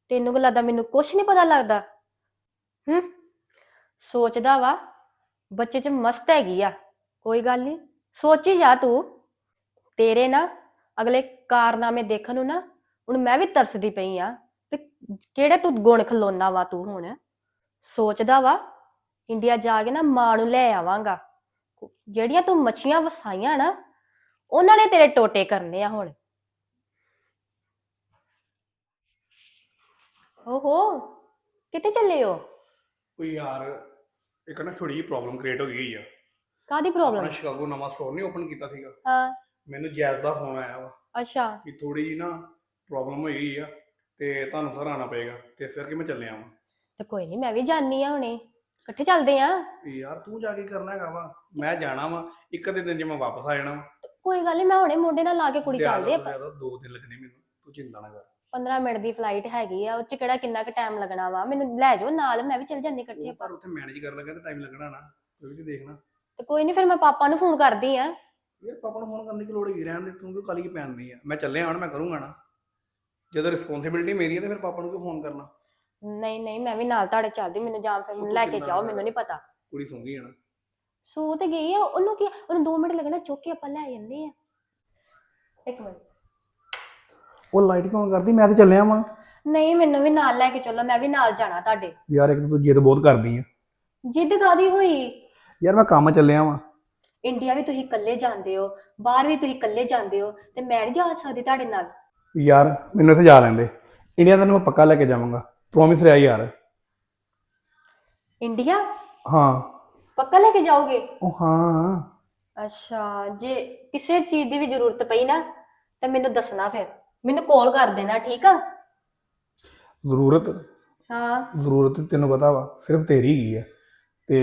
ਤੈਨੂੰ ਕੀ ਲੱਗਦਾ ਮੈਨੂੰ ਕੁਛ ਨਹੀਂ ਪਤਾ ਲੱਗਦਾ? ਹੂੰ? ਸੋਚਦਾ ਵਾ, ਬੱਚੇ ਚ ਮਸਤ ਹੈਗੀ ਆ, ਕੋਈ ਗੱਲ ਨਹੀਂ ਸੋਚੀ ਜਾ ਤੂੰ। ਤੇਰੇ ਨਾ ਅਗਲੇ ਕਾਰਨਾਮੇ ਦੇਖਣ ਨੂੰ ਨਾ, ਹੁਣ ਮੈਂ ਵੀ ਤਰਸਦੀ ਪਈ ਆ ਤੇ ਕਿਹੜੇ ਤੂੰ ਗੁਣ ਖਲੋਨਾ ਵਾ ਤੂੰ ਹੁਣ। ਸੋਚਦਾ ਵਾ, ਇੰਡੀਆ ਜਾ ਕੇ ਨਾ ਮਾਂ ਨੂੰ ਲੈ ਆਵਾਂਗਾ। ਜਿਹੜੀਆਂ ਤੂੰ ਮੱਛੀਆਂ ਵਸਾਈਆਂ ਨਾ, ਉਹਨਾਂ ਨੇ ਤੇਰੇ ਟੋਟੇ ਕਰਨੇ ਆ ਹੁਣ। ਓਹੋ, ਕਿੱਥੇ ਚੱਲੇ ਹੋ? ਕੋਈ ਯਾਰ ਇੱਕ ਨਾ ਥੋੜੀ ਜਿਹੀ ਪ੍ਰੋਬਲਮ ਕ੍ਰੀਏਟ ਹੋ ਗਈ ਆ। ਕਾਦੀ ਆਪਣਾ ਪ੍ਰੋਬਲਮ ਸ਼ਿਕਾਗੋ ਨਵਾਂ ਸਟੋਰ ਨਹੀਂ ਓਪਨ ਕੀਤਾ ਸੀਗਾ। ਹਾਂ। ਮੈਨੂੰ ਜੈਜ਼ ਦਾ ਫੋਨ ਆਇਆ ਵਾ ਅੱਛਾ। ਕਿ ਥੋੜੀ ਜਿਹੀ ਨਾ ਪ੍ਰੋਬਲਮ ਹੋਈ ਗਈ ਆ ਤੇ ਤੁਹਾਨੂੰ ਸਰਾਣਾ ਪਏਗਾ। ਤੇ ਇਸ ਕਰਕੇ ਮੈਂ ਚੱਲਿਆ ਵਾਂ। ਤੇ ਕੋਈ ਨਹੀਂ ਮੈਂ ਵੀ ਜਾਣੀ ਆ ਹੁਣੇ। ਇਕੱਠੇ ਚੱਲਦੇ ਆ। ਯਾਰ ਤੂੰ ਜਾ ਕੇ ਕਰਨਾ ਹੈਗਾ ਵਾ? ਮੈਂ ਜਾਣਾ ਵਾ। ਇੱਕ ਅੱਧੇ ਦਿਨ ਚ ਮੈਂ ਵਾਪਸ ਆ ਜਾਣਾ ਵਾ। ਕੋਈ ਗੱਲ ਨਹੀਂ ਮੈਂ ਹੁਣੇ ਮੋਢੇ ਨਾਲ ਲਾ ਕੇ ਕੁੜੀ ਜ਼ਿਆਦਾ ਚੱਲਦੇ ਤੋਂ ਆ ਜ਼ਿਆਦਾ ਦੋ ਦਿਨ ਲੱਗਣੇ ਮੈਨੂੰ। ਤੂੰ ਚਿੰਤਾ ਨਾ ਕਰ। 15 ਮਿੰਟ ਦੀ ਫਲਾਈਟ ਹੈਗੀ ਆ ਉਹ ਚ ਕਿਹੜਾ ਕਿੰਨਾ ਕੁ ਟਾਈਮ ਲੱਗਣਾ ਵਾ? ਮੈਨੂੰ ਲੈ ਜਾਓ ਨਾਲ ਮੈਂ ਵੀ ਚੱਲ ਜਾਂਦੀ ਇਕੱਠੇ ਪਰ ਉੱਥੇ ਮੈਨੇਜ ਕਰਨ ਲੱਗਾ ਤਾਂ ਟਾਈਮ ਲੱਗਣਾ ਨਾ ਤੂੰ ਵੀ ਤੇ ਦੇਖਣਾ। ਤੇ ਕੋਈ ਨਹੀਂ ਫਿਰ ਮੈਂ ਪਾਪਾ ਨੂੰ ਫੋਨ ਕਰਦੀ ਆ ਯਾਰ ਪਾਪਾ ਨੂੰ ਫੋਨ ਕਰਨ ਦੀ ਕੀ ਲੋੜ ਹੈਗੀ ਰਹਿਣ ਦੇ ਤੂੰ ਕਿਉਂ ਕਾਲੀ ਪੈਣਦੀ ਆ? ਮੈਂ ਚੱਲਿਆ ਹੁਣ ਮੈਂ ਕਰੂੰਗਾ ਨਾ। ਜਦੋਂ ਰਿਸਪੌਂਸਿਬਿਲਟੀ ਮੇਰੀ ਹੈ ਤੇ ਫਿਰ ਪਾਪਾ ਨੂੰ ਕਿਉਂ ਫੋਨ ਕਰਨਾ? ਨਹੀਂ ਨਹੀਂ ਮੈਂ ਵੀ ਨਾਲ ਤੁਹਾਡੇ ਚੱਲਦੀ ਮੈਨੂੰ ਜਾਂ ਫਿਰ ਮੈਨੂੰ ਲੈ ਕੇ ਜਾਓ ਮੈਨੂੰ ਨਹੀਂ ਪਤਾ। ਕੁੜੀ ਸੌਂ ਗਈ ਹੈ ਨਾ ਸੋ ਤੇ ਗਈ ਆ ਉਹਨੂੰ ਕੀ ਉਹਨੂੰ 2 ਮਿੰਟ ਲੱਗਣਾ ਚੁੱਕ ਕੇ ਆਪਾਂ ਲੈ ਜੰਨੇ ਆ। ਇੱਕ ਮਿੰਟ। ਉਹ ਲਾਈਟ ਕਿਉਂ ਕਰਦੀ? ਮੈਂ ਤੇ ਚੱਲਿਆ ਵਾਂ। ਨਹੀਂ ਮੈਨੂੰ ਵੀ ਨਾਲ ਲੈ ਕੇ ਚੱਲੋ ਮੈਂ ਵੀ ਨਾਲ ਜਾਣਾ ਤੁਹਾਡੇ। ਯਾਰ ਇੱਕ ਤਾਂ ਤੂੰ ਜਿੱਦ ਬਹੁਤ ਕਰਦੀ ਆ। ਜਿੱਦ ਕਾਦੀ ਹੋਈ? ਯਾਰ ਮੈਂ ਕੰਮ ਚੱਲਿਆ ਵਾਂ। ਇੰਡੀਆ ਵੀ ਤੁਸੀਂ ਇਕੱਲੇ ਜਾਂਦੇ ਹੋ ਬਾਹਰ ਵੀ ਤੁਸੀਂ ਇਕੱਲੇ ਜਾਂਦੇ ਹੋ ਤੇ ਮੈਂ ਨਹੀਂ ਜਾ ਸਕਦੀ ਤੁਹਾਡੇ ਨਾਲ। ਯਾਰ ਮੈਨੂੰ ਇੱਥੇ ਜਾ ਲੈਂਦੇ ਇੰਡੀਆ ਤੈਨੂੰ ਮੈਂ ਪੱਕਾ ਲੈ ਕੇ ਜਾਵਾਂਗਾ। ਪ੍ਰੋਮਿਸ ਰਿਹਾ ਯਾਰ। ਇੰਡੀਆ? ਹਾਂ। ਪੱਕਾ ਲੈ ਕੇ ਜਾਓਗੇ? ਉਹ ਹਾਂ। ਅੱਛਾ ਜੇ ਕਿਸੇ ਚੀਜ਼ ਦੀ ਵੀ ਜ਼ਰੂਰਤ ਪਈ ਨਾ ਤਾਂ ਮੈਨੂੰ ਦੱਸਣਾ ਫਿਰ। ਮੈਨੂੰ ਕਾਲ ਕਰ ਦੇਣਾ ਠੀਕ ਆ? ਜ਼ਰੂਰਤ? ਹਾਂ। ਜ਼ਰੂਰਤ ਤੈਨੂੰ ਪਤਾ ਵਾ ਸਿਰਫ ਤੇਰੀ ਹੀ ਹੈ ਤੇ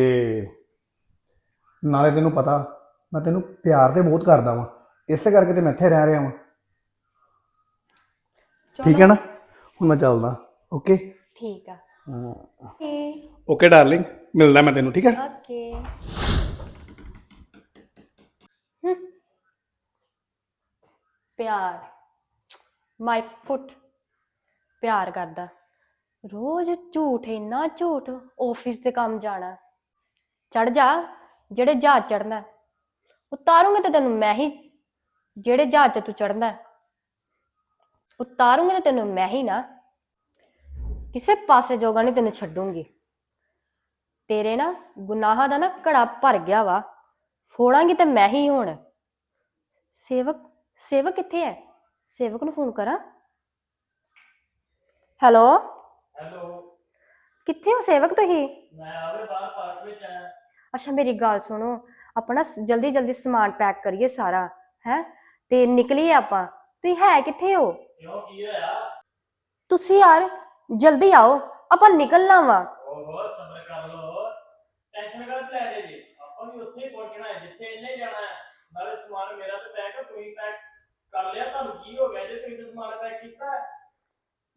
ਨਾਲੇ ਤੈਨੂੰ ਪਤਾ ਮੈਂ ਤੈਨੂੰ ਪਿਆਰ ਤੇ ਬਹੁਤ ਕਰਦਾ ਵਾਂ। ਇਸੇ ਕਰਕੇ ਤੇ ਮੈਂ ਇੱਥੇ ਰਹਿ ਰਿਹਾ ਵਾਂ। ਠੀਕ ਹੈ ਨਾ? ਹੁਣ ਮੈਂ ਚੱਲਦਾ। ਓਕੇ ਠੀਕ ਆ। ਓਕੇ ਓਕੇ ਡਾਰਲਿੰਗ ਮਿਲਦਾ ਮੈਂ ਤੈਨੂੰ ਠੀਕ ਹੈ? ਓਕੇ ਪਿਆਰ। ਮਾਈ ਫੁੱਟ ਪਿਆਰ ਕਰਦਾ। ਰੋਜ਼ ਝੂਠ, ਇੰਨਾ ਝੂਠ ਆਫਿਸ ਦੇ ਕੰਮ ਜਾਣਾ। ਚੜ ਜਾ, ਜਿਹੜੇ ਜਹਾਜ਼ ਚੜਨਾ ਉਤਾਰੂੰਗੇ ਤੇ ਤੈਨੂੰ ਮੈਂ ਹੀ, ਜਿਹੜੇ ਜਹਾਜ਼ 'ਚ ਤੂੰ ਚੜਨਾ ਉਤਾਰੂੰਗੇ ਤੇ ਤੈਨੂੰ ਮੈਂ ਹੀ ਨਾ। ਕਿਸੇ ਪਾਸੇ ਜੋਗਾ ਨਹੀਂ ਤੈਨੂੰ ਛੱਡੂੰਗੀ। ਤੇਰੇ ਨਾ ਗੁਨਾਹਾਂ ਦਾ ਨਾ ਘੜਾ ਭਰ ਗਿਆ ਵਾ। ਫੋੜਾਂਗੀ ਤੇ ਮੈਂ ਹੀ ਹੁਣ। ਸੇਵਕ ਸੇਵਕ ਕਿੱਥੇ ਹੈ? ਸੇਵਕ ਨੂੰ ਫੋਨ ਕਰਾਂ। ਹੈਲੋ? ਹੈਲੋ? ਕਿੱਥੇ ਹੋ ਸੇਵਕ ਤੁਸੀਂ? ਮੈਂ ਆਵੇ ਬਾਹਰ ਪਾਰਕ ਵਿੱਚ ਆਇਆ ਅੱਛਾ ਮੇਰੀ ਗੱਲ ਸੁਣੋ। ਆਪਣਾ ਜਲਦੀ ਜਲਦੀ ਸਮਾਨ ਪੈਕ ਕਰੀਏ ਸਾਰਾ ਹੈ? ਤੇ ਨਿਕਲੀਏ ਆਪਾਂ। ਤੁਸੀਂ ਹੈ ਕਿੱਥੇ ਹੋ? ਕਿਉਂ ਕੀ ਹੋਇਆ? ਤੁਸੀਂ ਯਾਰ ਜਲਦੀ ਆਓ। ਆਪਾਂ ਨਿਕਲਣਾ ਵਾ। ਓਹੋ ਸਬਰ ਕਰ ਲੋ ਟੈਨਸ਼ਨ ਕਰ ਲੈ ਜੀ? ਆਪਾਂ ਵੀ ਉੱਥੇ ਹੀ ਪਹੁੰਚਣਾ ਹੈ ਜਿੱਥੇ ਇਹਨੇ ਜਾਣਾ ਹੈ। ਨਾਲੇ ਸਮਾਨ ਮੇਰਾ ਕਰ ਲਿਆ ਤੁਹਾਨੂੰ ਕੀ ਹੋ ਗਿਆ ਜੇ ਤੁਸੀਂ ਤਾਂ ਸਮਾਨ ਪੈਕ ਕੀਤਾ? ਹੈ?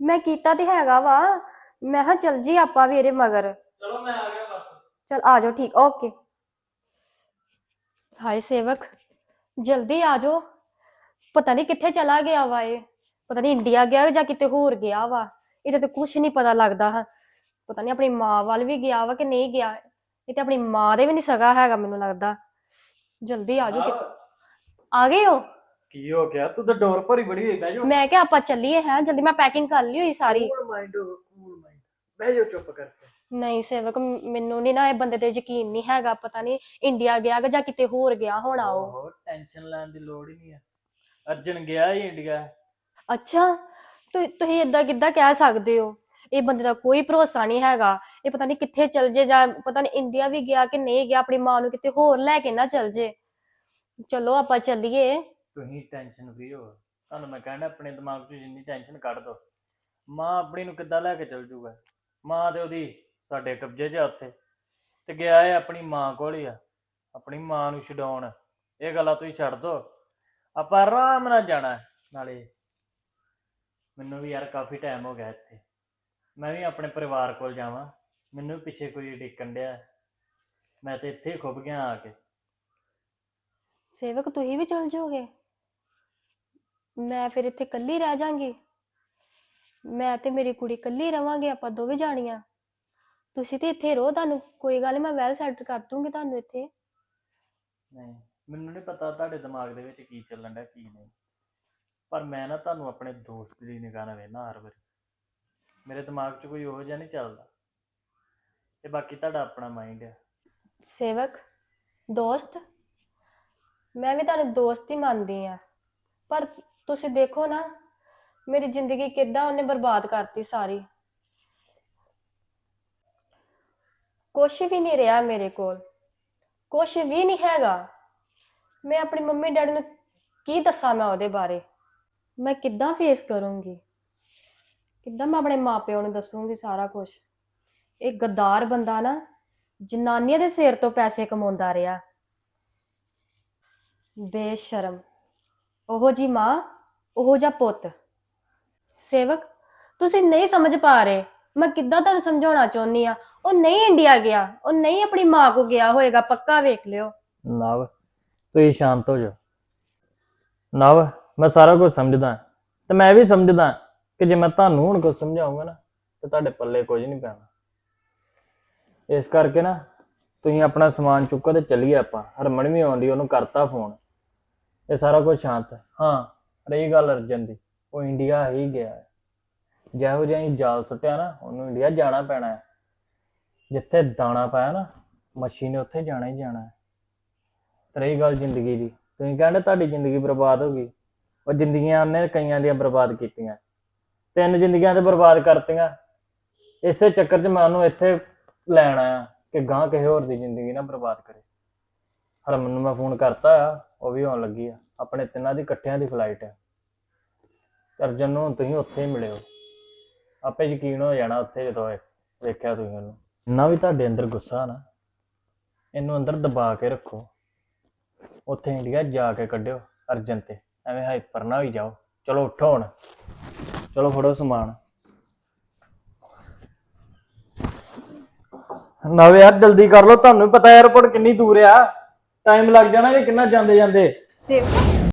ਮੈਂ ਕੀਤਾ ਤੇ ਹੈਗਾ ਵਾ। ਮੈਂ ਹਾਂ ਚਲ ਜੀ ਆਪਾਂ ਵੀ ਇਹਦੇ ਮਗਰ। ਚਲੋ ਮੈਂ ਆ ਗਿਆ ਬਸ। ਚਲ ਆ ਜਾਓ ਠੀਕ ਓਕੇ। ਹਾਏ ਸੇਵਕ ਜਲਦੀ ਆ ਜਾਓ। ਪਤਾ ਨਹੀਂ ਕਿੱਥੇ ਚਲਾ ਗਿਆ ਵਾ ਇਹ। ਪਤਾ ਨਹੀਂ ਇੰਡੀਆ ਗਿਆ ਜਾਂ ਕਿਤੇ ਹੋਰ ਗਿਆ ਵਾ। ਇਹਦਾ ਤੇ ਕੁਝ ਨਹੀਂ ਪਤਾ ਲੱਗਦਾ ਹਾਂ। ਪਤਾ ਨਹੀਂ ਆਪਣੀ ਮਾਂ ਵੱਲ ਵੀ ਗਿਆ ਵਾ ਕਿ ਨਹੀਂ ਗਿਆ। ਇਹ ਤੇ ਆਪਣੀ ਮਾਂ ਦੇ ਵੀ ਨਹੀਂ ਸਗਾ ਹੈਗਾ ਮੈਨੂੰ ਲੱਗਦਾ। ਜਲਦੀ ਆ ਜਾਓ ਕਿ- ਆ ਗਏ ਹੋ? ਕੀ ਹੋ ਗਿਆ? ਤੂੰ ਤਾਂ ਡੋਰ ਭਰੀ ਬੜੀ ਹੋਈ ਬਹਿ ਜਾ ਮੈਂ ਕਿਹਾ ਆਪਾਂ ਚੱਲੀਏ ਹੈ ਜਲਦੀ ਮੈਂ ਪੈਕਿੰਗ ਕਰ ਲਈ ਹੋਈ ਸਾਰੀ। ਕੂਲ ਮਾਈਂਡ ਕੂਲ ਮਾਈਂਡ ਬਹਿ ਜਾ ਚੁੱਪ ਕਰਕੇ। ਨਹੀਂ ਸੇਵਕ ਮ- ਮੈਨੂੰ ਨਹੀਂ ਨਾ ਇਹ ਬੰਦੇ ਤੇ ਯਕੀਨ ਨਹੀਂ ਹੈਗਾ ਪਤਾ ਨਹੀਂ ਇੰਡੀਆ ਗਿਆ ਗਾ ਜਾਂ ਕਿਤੇ ਹੋਰ ਗਿਆ ਹੋਣਾ ਉਹ। ਓਹੋ ਟੈਨਸ਼ਨ ਲੈਣ ਦੀ ਲੋੜ ਹੀ ਨਹੀਂ ਹੈ ਅਰਜਨ ਗਿਆ ਹੀ ਇੰਡੀਆ ਅੱਛਾ ਤੁ- ਤੁਸੀਂ ਇਦਾਂ ਕਿੱਦਾਂ ਕਹਿ ਸਕਦੇ ਹੋ? ਇਹ ਬੰਦੇ ਦਾ ਕੋਈ ਭਰੋਸਾ ਨਹੀਂ ਹੈਗਾ। ਇਹ ਪਤਾ ਨਹੀਂ ਕਿੱਥੇ ਚਲ ਜੇ ਜਾਂ ਪਤਾ ਨਹੀਂ ਇੰਡੀਆ ਵੀ ਗਿਆ ਕਿ ਨਹੀਂ ਗਿਆ ਆਪਣੀ ਮਾਂ ਨੂੰ ਕਿਤੇ ਹੋਰ ਲੈ ਕੇ ਨਾ ਚਲ ਜੇ। ਚਲੋ ਆਪਾਂ ਚੱਲੀਏ। ਤੁਸੀਂ ਟੈਨਸ਼ਨ ਫ੍ਰੀ ਹੋ। ਤੁਹਾਨੂੰ ਮੈਂ ਕਹਿਣਾ, ਆਪਣੇ ਦਿਮਾਗ 'ਚੋਂ ਜਿੰਨੀ ਟੈਨਸ਼ਨ ਕੱਢ ਦੋ। ਮਾਂ ਆਪਣੀ ਨੂੰ ਕਿੱਦਾਂ ਲੈ ਕੇ ਚੱਲ ਜੂਗਾ? ਮਾਂ ਤੇ ਉਹਦੀ ਸਾਡੇ ਕਬਜ਼ੇ 'ਚ ਆ ਉੱਥੇ। ਤੇ ਗਿਆ ਹੈ ਆਪਣੀ ਮਾਂ ਕੋਲ ਹੀ ਆ। ਆਪਣੀ ਮਾਂ ਨੂੰ ਛਡਾਉਣ। ਇਹ ਗੱਲਾਂ ਤੁਸੀਂ ਛੱਡ ਦੋ। ਆਪਾਂ ਆਰਾਮ ਨਾਲ ਜਾਣਾ ਹੈ। ਨਾਲੇ ਮੈਨੂੰ ਵੀ ਯਾਰ ਕਾਫੀ ਟਾਈਮ ਹੋ ਗਿਆ ਇੱਥੇ। ਮੈਂ ਵੀ ਆਪਣੇ ਪਰਿਵਾਰ ਕੋਲ ਜਾਵਾਂ। ਮੈਨੂੰ ਵੀ ਪਿੱਛੇ ਕੋਈ ਡਿੱਕਣ ਡਿਆ ਮੈਂ ਤੇ ਇੱਥੇ ਹੀ ਖੁੱਭ ਗਿਆ ਆ ਕੇ। ਸੇਵਕ, ਤੁਸੀਂ ਵੀ ਚਲ ਜਾਓਗੇ ਮੈਂ ਫਿਰ ਇੱਥੇ ਇਕੱਲੀ ਰਹਿ ਜਾਾਂਗੀ। ਮੈਂ ਤੇ ਮੇਰੀ ਕੁੜੀ ਇਕੱਲੀ ਰਵਾਂਗੇ ਆਪਾਂ ਦੋਵੇਂ ਜਾਣੀਆਂ। ਤੁਸੀਂ ਤੇ ਇੱਥੇ ਰਹੋ ਤੁਹਾਨੂੰ ਕੋਈ ਗੱਲ ਨੀ ਮੈਂ ਵੈਲ ਸੈਟ ਕਰ ਦੂੰਗੀ ਤੁਹਾਨੂੰ ਇੱਥੇ। ਨਹੀਂ ਮੈਨੂੰ ਨਹੀਂ ਪਤਾ ਤੁਹਾਡੇ ਦਿਮਾਗ ਦੇ ਵਿੱਚ ਕੀ ਚੱਲਣ ਡਿਆ ਕੀ ਨਹੀਂ। ਪਰ ਮੈਂ ਨਾ ਤੁਹਾਨੂੰ ਆਪਣੇ ਦੋਸਤ ਦੀ ਨਿਗਾਹ ਨਾਲ ਵੇਖਣਾ ਹਰ ਵਾਰੀ। ਮੇਰੇ ਦਿਮਾਗ 'ਚ ਕੋਈ ਉਹੋ ਜਿਹਾ ਨਹੀਂ ਚੱਲਦਾ। ਤੇ ਬਾਕੀ ਤੁਹਾਡਾ ਆਪਣਾ ਮਾਈਂਡ ਆ। ਸੇਵਕ ਦੋਸਤ ਮੈਂ ਵੀ ਤੁਹਾਨੂੰ ਦੋਸਤ ਹੀ ਮੰਨਦੀ ਆ ਪਰ ਤੁਸੀਂ ਦੇਖੋ ਨਾ, ਮੇਰੀ ਜ਼ਿੰਦਗੀ ਕਿੱਦਾਂ ਉਹਨੇ ਬਰਬਾਦ ਕਰਤੀ ਸਾਰੀ। ਕੁਛ ਵੀ ਨਹੀਂ ਰਿਹਾ ਮੇਰੇ ਕੋਲ। ਕੁਛ ਵੀ ਨਹੀਂ ਹੈਗਾ। ਮੈਂ ਆਪਣੀ ਮੰਮੀ ਡੈਡੀ ਨੂੰ ਕੀ ਦੱਸਾਂ ਮੈਂ ਉਹਦੇ ਬਾਰੇ? ਮੈਂ ਕਿੱਦਾਂ ਫੇਸ ਕਰੂੰਗੀ? ਕਿੱਦਾਂ ਮੈਂ ਆਪਣੇ ਮਾਪਿਆਂ ਨੂੰ ਦੱਸੂੰਗੀ ਸਾਰਾ ਕੁਝ ਇਹ ਗੱਦਾਰ ਬੰਦਾ ਨਾ, ਜਨਾਨੀਆਂ ਦੇ ਸਿਰ ਤੋਂ ਪੈਸੇ ਕਮਾਉਂਦਾ ਰਿਹਾ। ਬੇਸ਼ਰਮ। ਉਹੋ ਜੀ ਮਾਂ ਉਹੋ ਜਿਹਾ ਪੁੱਤ। ਸੇਵਕ, ਤੁਸੀਂ ਨਹੀਂ ਸਮਝ ਪਾ ਰਹੇ। ਮੈਂ ਕਿੱਦਾਂ ਤੁਹਾਨੂੰ ਸਮਝਾਉਣਾ ਚਾਹੁੰਦੀ ਆ ਉਹ ਨਹੀਂ ਇੰਡੀਆ ਗਿਆ। ਉਹ ਨਹੀਂ ਆਪਣੀ ਮਾਂ ਕੋ ਗਿਆ ਹੋਏਗਾ। ਪੱਕਾ ਵੇਖ ਲਿਓ। ਨਵ, ਤੁਸੀਂ ਸ਼ਾਂਤ ਹੋ ਜਾਓ। ਨਵ, ਮੈਂ ਸਾਰਾ ਕੁਝ ਸਮਝਦਾ ਤੇ ਮੈਂ ਵੀ ਸਮਝਦਾ ਕਿ ਜੇ ਮੈਂ ਤੁਹਾਨੂੰ ਹੁਣ ਕੁਝ ਸਮਝਾਉਂਗਾ ਨਾ, ਤੇ ਤੁਹਾਡੇ ਪੱਲੇ ਕੁਝ ਨਹੀਂ ਪੈਣਾ। ਇਸ ਕਰਕੇ ਨਾ, ਤੁਸੀਂ ਆਪਣਾ ਸਮਾਨ ਚੁੱਕੋ ਤੇ ਚੱਲੀਏ ਆਪਾਂ। ਹਰਮਨ ਵੀ ਆਉਂਦੀ, ਉਹਨੂੰ ਕਰਤਾ ਫੋਨ। ਇਹ ਸਾਰਾ ਕੁਝ ਸ਼ਾਂਤ ਹੈ। ਰਹੀ ਗੱਲ ਅਰਜਨ ਦੀ, ਉਹ ਇੰਡੀਆ ਹੀ ਗਿਆ ਹੈ। ਜਿਹੋ ਜਿਹਾ ਹੀ ਜਾਲ ਸੁੱਟਿਆ ਨਾ, ਉਹਨੂੰ ਇੰਡੀਆ ਜਾਣਾ ਪੈਣਾ ਹੈ। ਜਿੱਥੇ ਦਾਣਾ ਪਾਇਆ ਨਾ, ਮੱਛੀ ਨੇ ਉੱਥੇ ਜਾਣਾ ਹੀ ਜਾਣਾ ਹੈ। ਤੇ ਰਹੀ ਗੱਲ ਜ਼ਿੰਦਗੀ ਦੀ, ਤੁਸੀਂ ਕਹਿੰਦੇ ਤੁਹਾਡੀ ਜ਼ਿੰਦਗੀ ਬਰਬਾਦ ਹੋ ਗਈ। ਉਹ ਜ਼ਿੰਦਗੀਆਂ ਉਹਨੇ ਕਈਆਂ ਦੀਆਂ ਬਰਬਾਦ ਕੀਤੀਆਂ। ਤਿੰਨ ਜ਼ਿੰਦਗੀਆਂ ਤੇ ਬਰਬਾਦ ਕਰਤੀਆਂ। ਇਸੇ ਚੱਕਰ 'ਚ ਮੈਂ ਉਹਨੂੰ ਇੱਥੇ ਲੈਣ ਆਇਆ ਕਿ ਗਾਂ ਕਿਸੇ ਹੋਰ ਦੀ ਜ਼ਿੰਦਗੀ ਨਾ ਬਰਬਾਦ ਕਰੇ। ਹਰਮਨ ਨੂੰ ਮੈਂ ਫੋਨ ਕਰਤਾ ਆ, ਉਹ ਵੀ ਆਉਣ ਲੱਗੀ ਆ। ਆਪਣੇ ਤਿੰਨਾਂ ਦੀ ਇਕੱਠਿਆਂ ਦੀ ਫਲਾਈਟ ਹੈ। ਅਰਜਨ ਨੂੰ ਤੁਸੀਂ ਉੱਥੇ ਹੀ ਮਿਲਿਓ। ਆਪੇ ਯਕੀਨ ਹੋ ਜਾਣਾ ਉੱਥੇ ਜਦੋਂ ਇਹ ਵੇਖਿਆ ਤੁਸੀਂ ਉਹਨੂੰ। ਇੰਨਾ ਵੀ ਤੁਹਾਡੇ ਅੰਦਰ ਗੁੱਸਾ ਨਾ। ਇਹਨੂੰ ਅੰਦਰ ਦਬਾ ਕੇ ਰੱਖੋ। ਉੱਥੇ ਇੰਡੀਆ ਜਾ ਕੇ ਕੱਢਿਓ ਅਰਜਨ ਤੇ। ਐਵੇਂ ਹਾਈਪਰ ਨਾ ਹੋਈ ਜਾਓ। ਚਲੋ ਉੱਠੋ ਹੁਣ। ਚਲੋ ਫੜੋ ਸਮਾਨ। ਨਵੇਂ ਯਾਰ ਜਲਦੀ ਕਰ ਲਓ। ਤੁਹਾਨੂੰ ਵੀ ਪਤਾ 에어ਪੋਰਟ ਕਿੰਨੀ ਦੂਰ ਆ। ਟਾਈਮ ਲੱਗ ਜਾਣਾ ਜੇ ਕਿੰਨਾ ਜਾਂਦੇ ਜਾਂਦੇ seu.